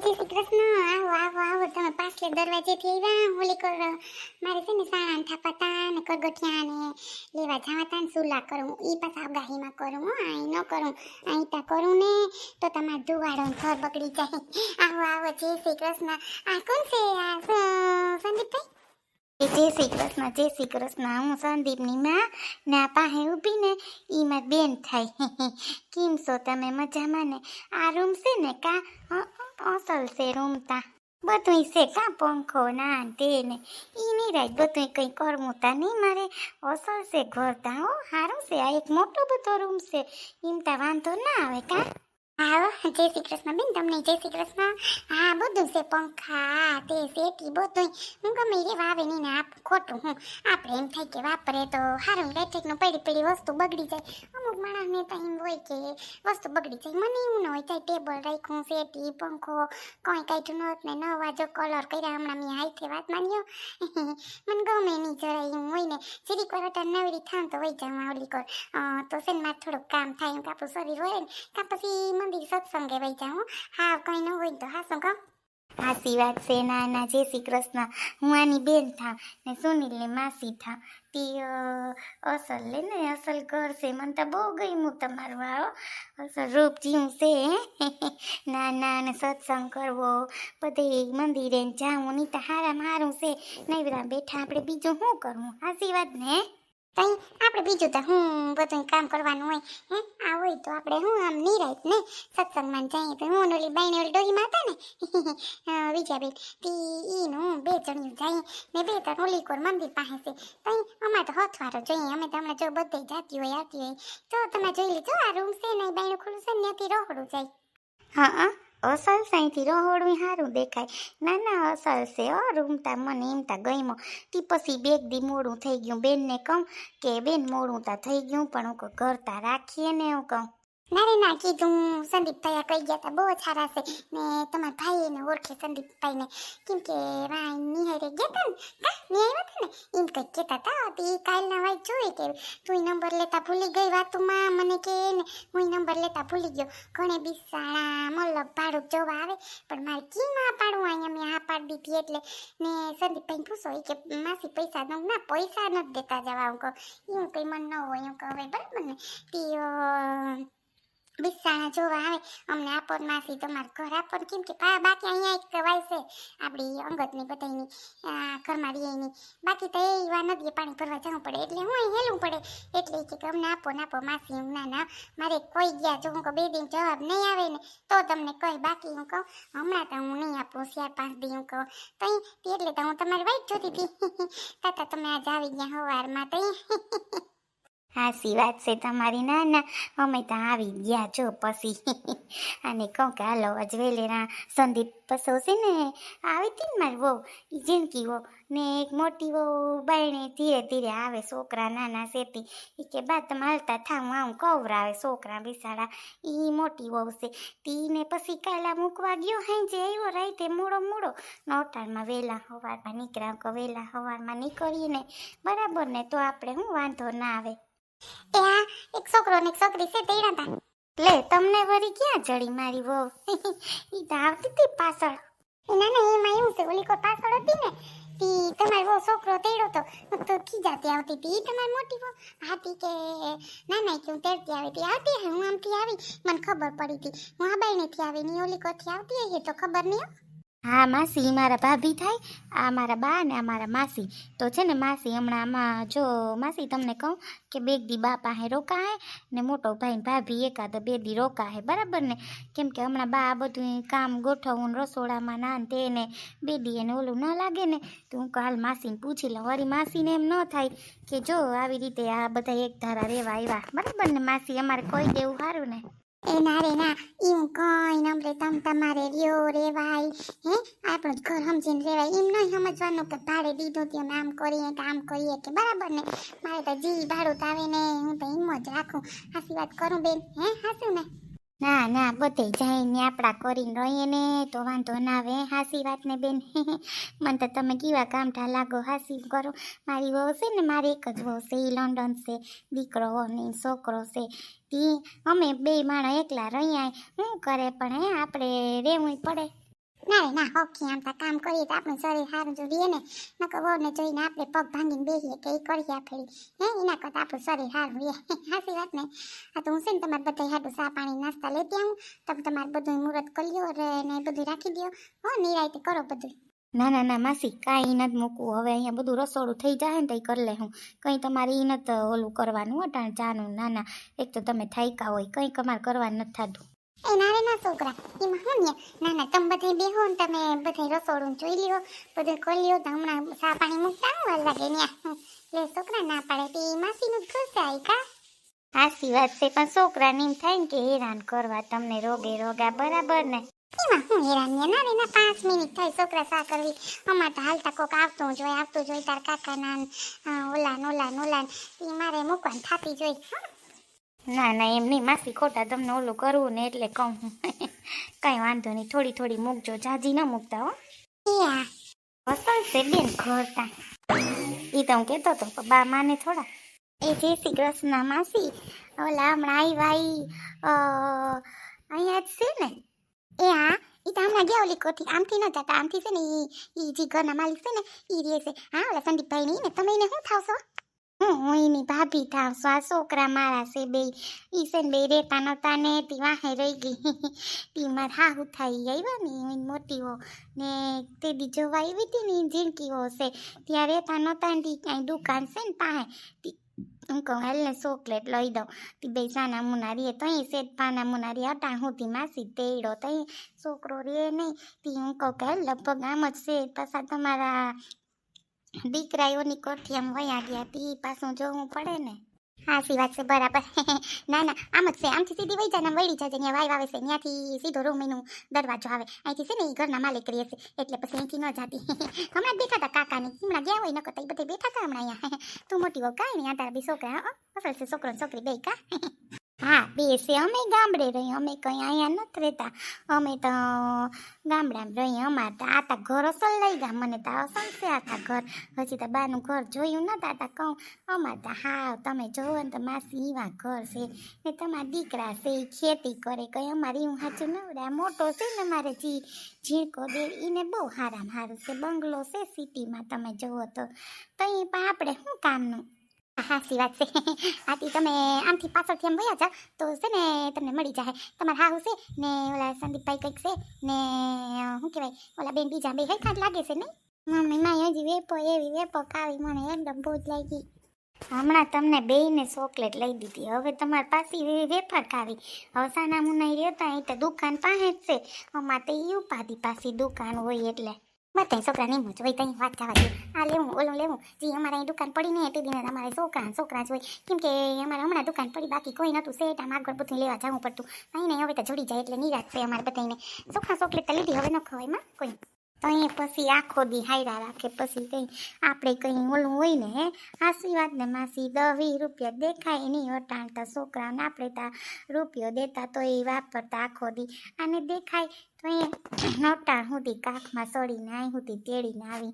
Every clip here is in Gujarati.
શ્રી કૃષ્ણ, આવો આવો આવો, તમે પાછલે દરવાજેથી આવ્યા, હોલી કર, મારે છે ને સાણા ને થાપાતા ને કરગઠિયા ને લેવા જવાતા ને સુલા કરું એ પાછા આગાહીમાં કરું, હો અહીં ન કરું અહીં તા કરું ને, તો તમારે ધુવાડો ઘર બગડી જાય. આવો આવો, જય શ્રી કૃષ્ણ. આ કોણ છે? આ સંદીપભાઈ? જય શ્રી કૃષ્ણ જય શ્રી કૃષ્ણ હું સંદીપની માં ને આ પાસે ઊભી ને ઈ બેન થાય કેમ છો તમે મજામાં ને આ રૂમ છે ને કા અસલ છે રૂમ તા બધું છે કા પંખો ના તે ને ઈ નહીં બધું કંઈ કરવું તા નહીં મારે અસલ છે ઘર તા હો સારું છે આ એક મોટો બધો રૂમ છે એમ તા વાંધો ના આવે કા હા જય શ્રી કૃષ્ણ. બેન, તમને જય શ્રી કૃષ્ણ. હા, બધું છે, પંખા, તે શેટી બધું હું ગમે રે વાવે નહીં ને ખોટું હું. આપણે એમ થાય કે વાપરે તો સારું ઇલેક્ટ્રિકનું પડી પડી વસ્તુ બગડી જાય. અમુક માણસને તો એમ હોય કે વસ્તુ બગડી જાય. મને એવું ન હોય ચાહે ટેબલ રાખ્યું શેટી પંખો, કંઈ કાઢ્યું નહોત ને નવા જો કલર કર્યા હમણાં મેં હાઈથે વાત માન્યો મને ગમે નહીં જરાય એમ હોય ને. જરીક વાર અટાણ નવરી થાય તો વહી જાઉં આવલી કર. તો છે ને મારે થોડુંક કામ થાય, એમ કાપું શરીર હોય ને, કાં પછી મંદિર સત્સંગે વહી જાઉં, હા. કંઈ ન હોય ને તો. હા શું કહું હાસી વાત છે ના ના જય શ્રી કૃષ્ણ. હું આની બેન થા ને સુનિલની માસી થા તી અસલ લે ને, અસલ ઘર છે. મને તો બહુ ગમ્યું તમારું આવો અસલ રૂપ જીવું છે ના ના ને સત્સંગ કરવો, બધે મંદિરે ને જાવું નહીં તો હારામાં હારું છે. નૈવરા બેઠા આપણે બીજું શું કરવું? હાસી વાત ને તઈ આપણે બીજું તો હું બધું કામ કરવાનું હોય, હે? આ હોય તો આપણે હું આમ નિરાયત ને સત્સંગમાં જઈએ તો હું ઓલી બાઈને ઓલી ડોહીમાં હતા ને વિજયાબેન, તી ઈનું હું બે જણિયું જઈએ, ને બે ત્રણ ઓલી કોર મંદિર પાસે છે. તો અમારે તો હથવારો જોઈએ, અમે તો હમણાં જો બધે જાતી હોય, આવતી હોય, તો તમે જોઈ લીધો આ રૂમ છે ને બાઈનું ખુલ્લું છે ને, ત્યાંથી રોકડું જાય. હા. અસલ સાઈથી રહોડું સારું દેખાય. ના ના અસલ છે, હો રૂમતા મને એમ તા ગઈમો તી પછી બેગ દી મોડું થઈ ગયું. બેનને કહું કે બેન મોડું તા થઈ ગયું, પણ હું ઘર તા રાખીએ ને હું કહું. ના ના કીધું સંદીપ ભાઈ કહી ગયા તા બહુ સારા છે. ને તમારા ભાઈ એને ઓળખે સંદીપ ભાઈને કેમ કે વાય નિહારે ગયા હતા ને? કા? હતા ને? એમ કંઈક કહેતા હતા તી કાલના વાય જોઈ કે તું નંબર લેતા ભૂલી ગઈ વાતુમાં મને કે ને, હું નંબર લેતા ભૂલી ગયો. ઘણે બિસાણા મતલબ ભાડું જોવા આવે, પણ મારે કેમ આ પાડવું અહીંયા મેં હા પાડી દીધી એટલે. ને સંદીપભાઈ પૂછો એ કે માસી પૈસા દઉં ના, પૈસા નથી દેતા જવા. હું કહું એવું કંઈ મન ન હોય, હું કહું બરાબર ને? તી બિસાણા જોવા આવે. અમને આપો માસી તમારું ઘર આપો ને કેમ કે બાકી અહીંયા એક કવાય છે. આપણી અંગતની બધાની ઘરમાં રહીની બાકી તો એ વા નદીએ પાણી ભરવા જવું પડે. એટલે હું હેલવું પડે. એટલે કે અમને આપો ને આપો માસી, હું ના ના. મારે કોઈ ગયા જો હું બે દિન જવાબ નહીં આવે ને, તો તમને કહી બાકી હું કહું. હમણાં તો હું નહીં આપું, ચાર પાંચ દી હું કહું. તો એટલે તો હું તમારી વાઈટ જોતી હતી. તાતા તમે આજ આવી ગયા હવારમાં તઈ. હાસી વાત છે તમારી. ના ના, અમે તો આવી ગયા જો પછી. અને કહું કે, હાલો અજવેલેરા સંદીપ પસો છે ને? આવી હતી ને મારી વહુ? એ જિંદગી વહુ? ને એક મોટી વહુ બાયણે ધીરે ધીરે આવે, છોકરા નાના શેતી એ કે, બા, તમે હાલતા થાવ આવું કવરાવે છોકરા બિસાડા. એ મોટી વહુ છે. તીને પછી કાલા મૂકવા ગયો હાંજે આવ્યો રાઈતે મોડો મોડો. નોટાળમાં વહેલા સવારમાં નીકળ્યા કે વહેલા સવારમાં નીકળીએ ને. બરાબર ને, તો આપણે શું વાંધો ના આવે. એ એક છોકરો ને એક છોકરી છે તેડા હતા લે, તમને વળી ક્યાં જડી મારી વહુ? ઈ તો આવતી હતી પાછળ. ના ના, એમાં એવું છે, ઓલી કોઈ પાછળ હતી ને તી તમારી વહુ છોકરો તેડો તો તો કી ખીજાતી આવતી હતી. તમારી મોટી વહુ હાથી કે ના ના કે હું તેડતી આવી હતી? આવતી હું આમથી આવી. મને ખબર પડી હતી. હું આ બાઈનેથી આવી ની ઓલી કોથી આવતી હે તો ખબર નહીં હો. માસી મારા ભાભી થાય, આ મારા બા ને આ મારા માસી. તો છે ને માસી હમણાં આમાં જો માસી તમને કહું કે બે દી બા પાસે રોકાય ને મોટો ભાઈ ભાભી એકાદ બે દી રોકાય બરાબર ને? કેમ કે હમણાં બા આ બધું કામ ગોઠવવું ને રસોડામાં ના તે ને બે દી એને ઓલું ન લાગે ને, તો હું કાલ માસીને પૂછી લઉં. વળી માસીને એમ ન થાય કે જો આવી રીતે આ બધા એક ધારા રહેવા આવ્યા, બરાબર ને? માસી અમારે કોઈ દેવું સારું ને? એ ના રે ના, એમ કઈ નંબરે તમ તમારે રહ્યો રેવાય, હે? આપણું ઘર સમજીને રેવાય. એમ નહીં સમજવાનું કે ભાડે દીધું ત્યાં આમ કરીએ કે આમ કરીએ કે બરાબર ને? મારે તો જી ભાડું તાવે ને, હું તો એમ જ રાખું. આશીર્વાદ કરું બેન, હે? હાસું ને? ના ના, બધે જઈને આપણા કરીને રહીએ ને, તો વાંધો ના આવે. હાસી વાત ને બેન. મને તો તમે કેવા કામઠા લાગો, હાસી કરો. મારી વહુ છે ને, મારી એક જ વહુ છે એ લંડન છે. દીકરો ને છોકરો છે. તી અમે બે માણસ એકલા રહ્યા શું કરે પણ હે, આપણે રહેવું પડે. ના ના, હોકી આમ તા કામ કરીએ તો આપણું શરીર સારું જો રહે ને, નકર વહુને જોઈને આપણે પગ ભાંગીને બેસીએ કે એ કરીએ ફેરી. હે, એના કરતાં આપણું શરીર સારું રહે હાસી વાત ને. આ તો હું છે ને તમારે બધા હાટું ચા પાણી નાસ્તા લેતી આવું તમે તમારે બધું મુહૂર્ત કરી રે ને બધું રાખી દો હો, નિરાયતે કરો બધું ના ના ના, માસી, કાંઈ નથી મૂકવું. હવે અહીંયા બધું રસોડું થઈ જાય ને તો એ કરી લે હું. કંઈ તમારે એ નથી ઓલું કરવાનું અટાણ ચાનું. ના ના, એક તો તમે થાયકા હોય, કંઈ તમારે કરવાનું નથી થતું. એ ના રે ના છોકરા એમાં હું ને? ના ના તમે બધે બેહો ને તમે બધે રસોડું જોઈ લ્યો બધું ખોલી લ્યો તો હમણાં સા પાણી મૂકતા હું વાર લાગે ન્યા. લે છોકરા ના પાડે તે માસીનું ઘર છે આઈ કા? સાચી વાત છે પણ છોકરાને એમ થાય ને કે હેરાન કરવા તમને રોગે રોગા બરાબર ને. એમાં હું હેરાન ના રે ના પાંચ મિનિટ થાય છોકરા સા કરવી. અમારે તો હાલતા કોક આવતું જોઈ આવતું જોઈ તાર કાકા ના ઓલા નોલા નોલા એ ને. મારે મૂકવાની થાતી જોઈ ના ના એમ નહીં. માસી ખોટા તમને ઓલું કરવું ને એટલે કહું. કંઈ વાંધો નહીં. થોડી થોડી મૂકજો. જાજી ના મૂકતા હો. યા. અસલ છે બેન ઘરતા. એ તો હું કહેતો હતો બા માને થોડા. એ જય શ્રી કૃષ્ણ માસી. ઓલા હમણાં આવી ભાઈ અ, અહીંયા જ છે ને? એ હા એ તો હમણાં ગયા ઓલી કોથી આમથી ન જતા. આમથી છે ને ઈ જે ઘરના માલિક છે ને એ રહે છે. હા ઓલા સંદીપભાઈ ને તમે એને શું થાવશો? હું હું એની ભાભી થાવ છું આ છોકરા મારા છે બે ઈ છે બે રેતા નતા ને તી વાહે રહી ગઈ. તી માર હાહુ થઈ આવ્યા ને એની મોટી હો. ને તે દી જોવા આવી હતી ને જિંદગીઓ છે ત્યાં રેતા નતા ને કાંઈ દુકાન છે ને પાસે હું કહું હાલ ને ચોકલેટ લઈ દઉં. તી બે સાના મુના રે તો અહીં સેજ પાના મુનારી અટાણ હુંથી માસી તેડો તો છોકરો રે નહીં તી હું કહું કે લગભગ આમ જ છે. પાછા તમારા દીકરાઓની કોઠી આમ વયા ગયા તી પાછું જોવું પડે ને. હાસી વાત છે, બરાબર. ના ના, આમ જ છે, આમથી સીધી વહી જાય ને વળી જાય ત્યાં વાઈવ આવે છે ત્યાંથી સીધો રૂમ એનું દરવાજો આવે. અહીંથી છે ને એ ઘરના માલિક રહે છે, એટલે પછી અહીંથી ન જાતી. હમણાં બેઠા હતા કાકાને, હમણાં ગયા હોય નકર એ બધા બેઠા હતા હમણાં અહીંયા. તું મોટી હોવ કાંઈ નહીં, આ તારા બી છોકરા અસલ છે, છોકરો છોકરી બે કા? હા બે છે, અમે ગામડે રહી અમે કંઈ અહીંયા નથી રહેતા. અમે તો ગામડામાં રહી અમારે તો આ ઘર અસલ લઈ ગયા, મને તો અસલ છે આ ઘર. હજી તો બાનું ઘર જોયું નતા આટા કહું, અમારે તો હા તમે જોવો ને તો માસી એવા ઘર છે, ને તમારા દીકરા છે એ ખેતી કરે, કંઈ અમારે એવું સાચું નવડે મોટો છે ને મારે જી, ઝીણકો દે એને બહુ હારામાં સારું છે. બંગલો છે સિટીમાં, તમે જુઓ તો. તો એ પણ આપણે શું કામનું? હાસી વાત છે. આથી તમે આમથી પાછળથી એમ વયા જાઓ તો છે ને તમને મળી જાય તમારા હાહુ છે ને ઓલા સંદીપભાઈ કંઈક છે ને શું કહેવાય, ઓલા બેન બીજા બે હરખા લાગે છે નહીં મમ્મી માં હજી વેપો, એવી વેપો કાવી મને એકદમ ભૂખ લાગી. હમણાં તમને બેયને ચોકલેટ લઈ દીધી. હવે તમારી પાસે વેફર ખાવી. હવે સાના મુનાઈ રહેતા અહીં તો દુકાન પાસે જ છે. અમારે તો ઈ ઉપાધિ પાસે દુકાન હોય એટલે. બધાય છોકરા નહીં જ હોય ત્યાં વાત થવા જોઈએ આ લેવું ઓલું લેવું જે અમારે અહીં દુકાન પડી ને તે દિને અમારે છોકરા છોકરા જ હોય કેમ કે અમારે હમણાં દુકાન પડી બાકી કોઈ નહોતું સેટ આમ આગળ બધું લેવા જવું પડતું અહીં નહીં હવે તો જોડી જાય એટલે નિરાશ છે અમારે બધાને છોકરા છોકરી તો લીધી હવે ન ખવાયમાં કોઈ તો એ પછી આખો દી હાયરા રાખે પછી કંઈ આપણે કંઈ ઓલું હોય ને હે આશીર્વાદ ને માસી દવી રૂપિયા દેખાય નહીં અટાણતા છોકરાને આપણે તા રૂપિયો દેતા તો એ વાપરતા આખો દી આને દેખાય તો એ નટાણ સુધી કાખમાં સડીને અહીં સુધી તેડીને આવી.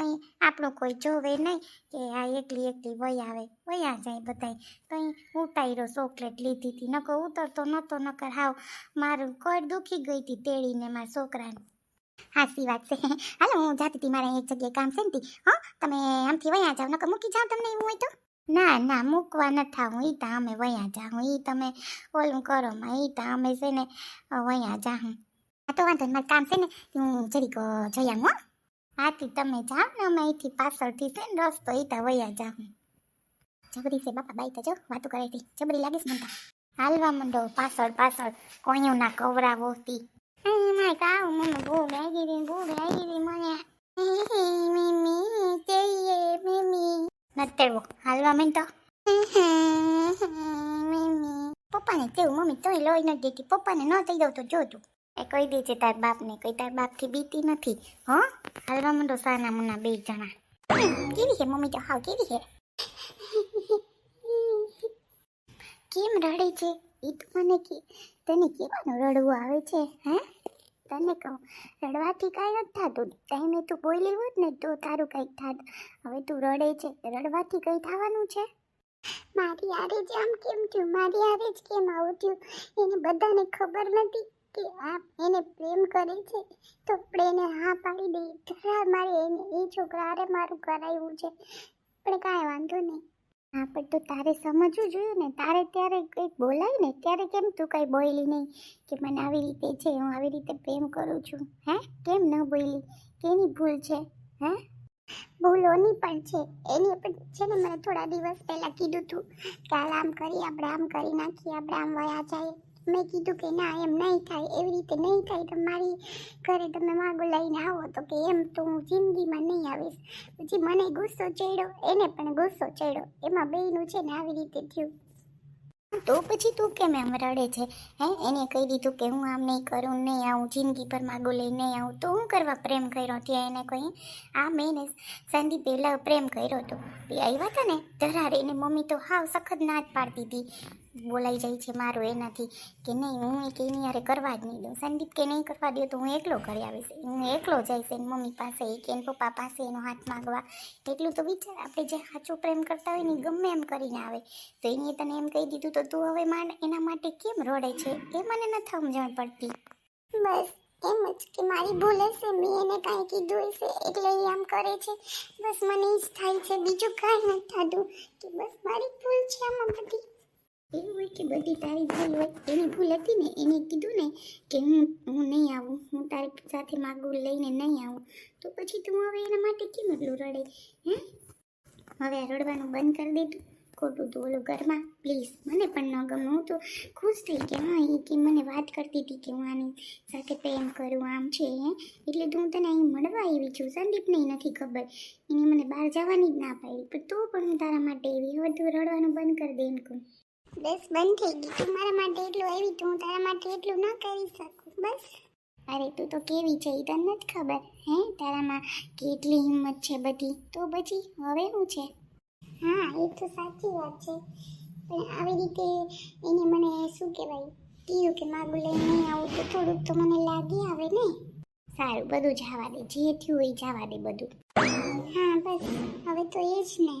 એ આપણું કોઈ જોવે નહીં કે આ એકલી એકલી વય આવે વયા જાય બધાય. તો એ ઉતાર્યો ચોકલેટ લીધી હતી. નકર ઉતરતો નહોતો, નકર હાવ મારું કોડ દુખી ગઈ હતી તેડીને મારા છોકરાને. હાસી વાત છે. હાલો, હું જાતી હતી મારે એક જગ્યાએ કામ છે ને. હો, તમે આમથી વયા જાઓ નકર મૂકી જાઓ તમને એવું હોય તો? ના ના, મૂકવા નથી હું. ઈ તા અમે વયા જાઉં ઈ તમે ઓલું કરો માં. તા અમે છે ને વયા હા તો વાંધો નહીં મારે કામ છે ને હું જરીક અ, જઈ આવું હો આથી તમે જાઓ ને અમે અહીંથી પાછળથી છે ને રસ્તો ઈ તા વયા જાહું જબરી છે બાપા બાઈ તો જો વાતો કરે છે જબરી લાગે છે મને તો. હાલવા માંડો પાછળ પાછળ કોયું ના કવરાવો તી મારે કાવ મને ભૂખ લાગી હતી ભૂખ લાગી હતી મને મીમી જઈએ મીમી નથી તેડવો હાલવા માંડો મીમી પપ્પાને કેવું મમ્મી તોય લોહી નથી દેતી પપ્પાને ન થઈ દઉં તો જોતું એ કહી દેજે તાર બાપને, કઈ તાર બાપથી બીતી નથી, હો? હાલવા મંડો સાના મુના બે જણા. કેવી છે મમ્મી તો? હાવ કેવી છે? કેમ રડે છે? એ તો મને કે, તને કેવાનું રડવું આવે છે, હે? તને કહું, રડવાથી કાંઈ નથી થતું. ટાઈમે તું બોલી હોત ને તો તારું કંઈક થાત. હવે તું રડે છે, રડવાથી કંઈ થવાનું છે? મારી આરે જ આમ કેમ થયું? મારી આરે જ કેમ આવું થયું? એને બધાને ખબર નથી. કે આપ એને પ્રેમ કરે છે, તો આપણે એને હા પાડી દઈએ ઘરા મારે એને, એ છોકરા મારું કરાવ્યું છે. પણ કાંઈ વાંધો નહીં. હા, પણ તો તારે સમજવું જોઈએ ને. તારે ત્યારે કંઈક બોલાય ને, ત્યારે કેમ તું કંઈ બોલી નહીં કે મને આવી રીતે છે, હું આવી રીતે પ્રેમ કરું છું. હે? કેમ ન બોલી? કેની ભૂલ છે? હે? ભૂલોની પણ છે. એની પણ છે ને, મને થોડા દિવસ પહેલાં કીધું હતું કે આમ કરી, આપણે આમ કરી નાખીએ, આપણે આમ વયા જાય મેં કીધું કે ના, એમ નહીં થાય, એવી રીતે નહીં થાય. તો મારી ઘરે તમે માગો લઈને આવો તો કે એમ તો હું જિંદગીમાં નહીં આવીશ. પછી મને ગુસ્સો ચડ્યો, એને પણ ગુસ્સો ચડ્યો. એમાં બેયનું છે ને આવી રીતે થયું. તો પછી તું કેમ એમ રડે છે? હે? એને કહી દીધું કે હું આમ નહીં કરું, નહીં આવું જિંદગી પર માગું લઈ નહીં આવું. તો હું કરવા પ્રેમ કર્યો? ત્યાં એને કહી આ મેં ને સંદીપ પહેલાં પ્રેમ કર્યો હતો. એ આવ્યા હતા ને, ધરાર એની મમ્મી તો હાવ સખત ના જ પાડતી હતી. બોલાઈ જાય છે, મારું એનાથી કે નહીં, હું એક એની યારે કરવા જ નહીં દઉં. સંદીપ કે નહીં કરવા દે તો હું એકલો કરી આવીશ હું એકલો જઈશ એની મમ્મી પાસે કે એના પપ્પા પાસે એનો હાથ માગવા. એટલું તો વિચાર, આપણે જે સાચો પ્રેમ કરતા હોય ને ગમે એમ કરીને આવે. તો એની તને એમ કહી દીધું તો તું હવે એના માટે કેમ રડે છે? એ મને નથી સમજણ પડતી. બસ, એમ જ કે મારી ભૂલ હશે, મેં એને કાંઈ કીધું હશે, એટલે એ આમ કરે છે. બસ મને એ જ થાય છે. બીજું કાંઈ નથી થતું. કે બસ મારી ભૂલ છે આમાં બધી. એવું હોય કે બધી તારી ભૂલ હોય એની ભૂલ હતી ને, એને કીધું ને કે હું હું નહીં આવું, હું તારી સાથે માગું લઈને નહીં આવું. તો પછી તું હવે એના માટે કેમ એટલું રડે? હે? હવે રડવાનું બંધ કરી દીધું ખોટું તો ઓલું ઘરમાં. પ્લીઝ, મને પણ ન ગમે. હું તો ખુશ થઈ કે હા, એ કે મને વાત કરતી હતી કે હું આની સાથે પ્રેમ કરું, આમ છે, હે? એટલે તો હું તને અહીં મળવા આવી છું. સંદીપને નથી ખબર. એને મને બહાર જવાની જ ના પાડી. પણ તો પણ હું તારા માટે એવી હવે તું રડવાનું બંધ કરી દે એમ કહું. બસ બંધ થઈ ગઈ તું મારા માટે એટલું આવી તો હું તારા માટે એટલું ન કરી શકું. બસ. અરે તું તો કેવી છે એ તને જ ખબર. હે? તારામાં કેટલી હિંમત છે બધી. તો પછી હવે શું છે? હા, એ તો સાચી વાત છે. પણ આવી રીતે એને મને શું કહેવાય? કીધું કે માગું લઈને આવું તો થોડુંક તો મને લાગી આવે ને? સારું, બધું જવા દે. જે થયું એ જવા દે બધું. હા, બસ. હવે તો એ જ ને.